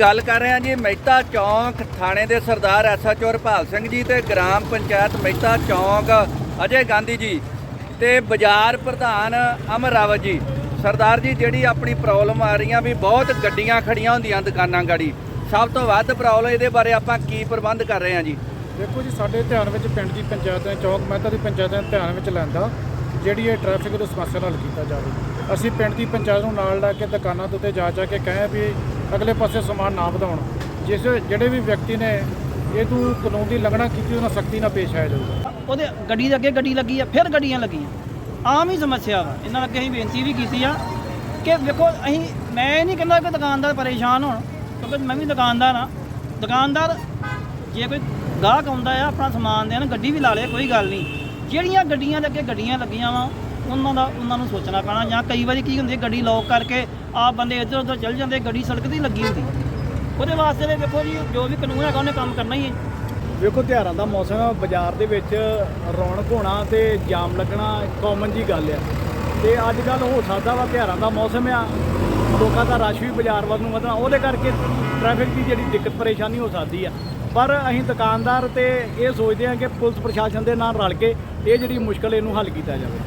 ਗੱਲ ਕਰ ਰਹੇ ਹਾਂ ਜੀ, ਮਹਿਤਾ ਚੌਂਕ ਥਾਣੇ ਦੇ ਸਰਦਾਰ ਐਸਐਚਓ ਹਰਪਾਲ ਸਿੰਘ ਜੀ ਤੇ ਗ੍ਰਾਮ ਪੰਚਾਇਤ ਮਹਿਤਾ ਚੌਂਕ ਅਜੇ ਗਾਂਧੀ ਜੀ ਤੇ ਬਾਜ਼ਾਰ ਪ੍ਰਧਾਨ ਅਮਰ ਰਾਵਤ ਜੀ। ਸਰਦਾਰ ਜੀ, ਜਿਹੜੀ ਆਪਣੀ ਪ੍ਰੋਬਲਮ ਆ ਰਹੀਆਂ ਵੀ ਬਹੁਤ ਗੱਡੀਆਂ ਖੜੀਆਂ ਹੁੰਦੀਆਂ ਦੁਕਾਨਾਂ ਗਾੜੀ। ਸਭ ਤੋਂ ਵੱਧ ਪ੍ਰੋਬਲਮ ਇਹਦੇ ਬਾਰੇ ਆਪਾਂ ਕੀ ਪ੍ਰਬੰਧ ਕਰ ਰਹੇ ਹਾਂ ਜੀ? ਦੇਖੋ ਜੀ, ਸਾਡੇ ਧਿਆਨ ਵਿੱਚ ਪਿੰਡ ਦੀ ਪੰਚਾਇਤ ਨੇ, ਚੌਕ ਮਹਿਤਾ ਦੀ ਪੰਚਾਇਤ ਨੇ ਧਿਆਨ ਵਿੱਚ ਲੈਂਦਾ ਜਿਹੜੀ ਇਹ ਟ੍ਰੈਫਿਕ ਦੀ ਸਮੱਸਿਆ ਨਾਲ ਕੀਤਾ ਜਾਵੇ। ਅਸੀਂ ਪਿੰਡ ਦੀ ਪੰਚਾਇਤ ਨੂੰ ਨਾਲ ਲਾ ਕੇ ਦੁਕਾਨਾਂ ਦੇ ਉੱਤੇ ਜਾ ਜਾ ਕੇ ਕਹੇ ਵੀ ਅਗਲੇ ਪਾਸੇ ਸਮਾਨ ਨਾ ਵਧਾਉਣ। ਜਿਸ ਜਿਹੜੇ ਵੀ ਵਿਅਕਤੀ ਨੇ ਇਹ ਤੋਂ ਕਾਨੂੰਨ ਦੀ ਲੰਘਣਾ ਕੀਤੀ, ਉਹਨਾਂ ਸਖਤੀ ਨਾਲ ਪੇਸ਼ ਆਇਆ ਜਾਊਗਾ। ਉਹਦੇ ਗੱਡੀ ਦੇ ਅੱਗੇ ਗੱਡੀ ਲੱਗੀ ਆ, ਫਿਰ ਗੱਡੀਆਂ ਲੱਗੀਆਂ। ਆਮ ਹੀ ਸਮੱਸਿਆ ਵਾ। ਇਹਨਾਂ ਅੱਗੇ ਅਸੀਂ ਬੇਨਤੀ ਵੀ ਕੀਤੀ ਆ ਕਿ ਵੇਖੋ, ਅਸੀਂ ਮੈਂ ਇਹ ਨਹੀਂ ਕਹਿੰਦਾ ਕਿ ਦੁਕਾਨਦਾਰ ਪਰੇਸ਼ਾਨ ਹੋਣ, ਕਿਉਂਕਿ ਮੈਂ ਵੀ ਦੁਕਾਨਦਾਰ ਆ ਦੁਕਾਨਦਾਰ ਜੇ ਕੋਈ ਗਾਹਕ ਆਉਂਦਾ ਆ, ਆਪਣਾ ਸਮਾਨ ਦੇਣ, ਗੱਡੀ ਵੀ ਲਾ ਲੇ, ਕੋਈ ਗੱਲ ਨਹੀਂ। ਜਿਹੜੀਆਂ ਗੱਡੀਆਂ ਦੇ ਅੱਗੇ ਗੱਡੀਆਂ ਲੱਗੀਆਂ ਵਾ ਉਹਨਾਂ ਦਾ ਉਹਨਾਂ ਨੂੰ ਸੋਚਣਾ ਪੈਣਾ ਜਾਂ ਕਈ ਵਾਰੀ ਕੀ ਹੁੰਦੀ ਹੈ, ਗੱਡੀ ਲੋਕ ਕਰਕੇ ਆਪ ਬੰਦੇ ਇੱਧਰ ਉੱਧਰ ਚੱਲ ਜਾਂਦੇ ਗੱਡੀ ਸੜਕ ਦੀ ਲੱਗੀ ਹੁੰਦੀ। ਉਹਦੇ ਵਾਸਤੇ ਵੀ ਦੇਖੋ ਜੀ ਜੋ ਵੀ ਕਾਨੂੰਨ ਹੈਗਾ ਉਹਨੇ ਕੰਮ ਕਰਨਾ ਹੀ ਹੈ। ਵੇਖੋ ਤਿਉਹਾਰਾਂ ਦਾ ਮੌਸਮ ਹੈ ਬਾਜ਼ਾਰ ਦੇ ਵਿੱਚ ਰੌਣਕ ਹੋਣਾ ਤੇ ਜਾਮ ਲੱਗਣਾ ਕਾਮਨ ਜੀ ਗੱਲ ਆ। ਤੇ ਅੱਜ ਕੱਲ ਹੋ ਸਕਦਾ ਵਾ ਤਿਉਹਾਰਾਂ ਦਾ ਮੌਸਮ ਆ ਲੋਕਾਂ ਦਾ ਰਸ਼ ਵੀ ਬਾਜ਼ਾਰ ਵੱਲ ਨੂੰ ਵਧਣਾ ਉਹਦੇ ਕਰਕੇ ਟ੍ਰੈਫਿਕ ਦੀ ਜਿਹੜੀ ਦਿੱਕਤ ਪਰੇਸ਼ਾਨੀ ਹੋ ਸਕਦੀ ਆ। ਪਰ ਅਸੀਂ ਦੁਕਾਨਦਾਰ ਤੇ ਇਹ ਸੋਚਦੇ ਹਾਂ ਕਿ ਪੁਲਿਸ ਪ੍ਰਸ਼ਾਸਨ ਦੇ ਨਾਲ ਰਲ ਕੇ ਇਹ ਜਿਹੜੀ ਮੁਸ਼ਕਲ ਇਹਨੂੰ ਹੱਲ ਕੀਤਾ ਜਾਵੇ।